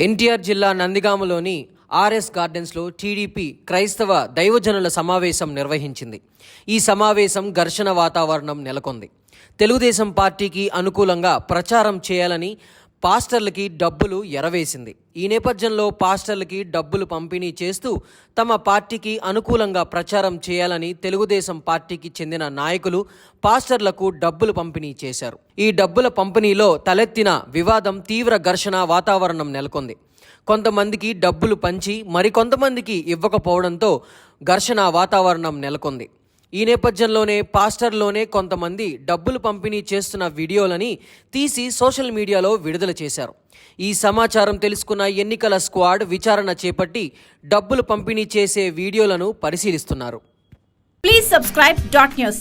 ఎన్టీఆర్ జిల్లా నందిగామలోని ఆర్ఎస్ గార్డెన్స్లో టీడీపీ క్రైస్తవ దైవజనుల సమావేశం నిర్వహించింది. ఈ సమావేశం ఘర్షణ వాతావరణం నెలకొంది. తెలుగుదేశం పార్టీకి అనుకూలంగా ప్రచారం చేయాలని పాస్టర్లకి డబ్బులు ఎరవేసింది. ఈ నేపథ్యంలో పాస్టర్లకి డబ్బులు పంపిణీ చేస్తూ తమ పార్టీకి అనుకూలంగా ప్రచారం చేయాలని తెలుగుదేశం పార్టీకి చెందిన నాయకులు పాస్టర్లకు డబ్బులు పంపిణీ చేశారు. ఈ డబ్బుల పంపిణీలో తలెత్తిన వివాదం తీవ్ర ఘర్షణ వాతావరణం నెలకొంది. కొంతమందికి డబ్బులు పంచి మరికొంతమందికి ఇవ్వకపోవడంతో ఘర్షణ వాతావరణం నెలకొంది. ఈ నేపథ్యంలోనే పాస్టర్లోనే కొంతమంది డబ్బులు పంపిణీ చేస్తున్న వీడియోలని తీసి సోషల్ మీడియాలో విడుదల చేశారు. ఈ సమాచారం తెలుసుకున్న ఎన్నికల స్క్వాడ్ విచారణ చేపట్టి డబ్బులు పంపిణీ చేసే వీడియోలను పరిశీలిస్తున్నారు. Please subscribe dot news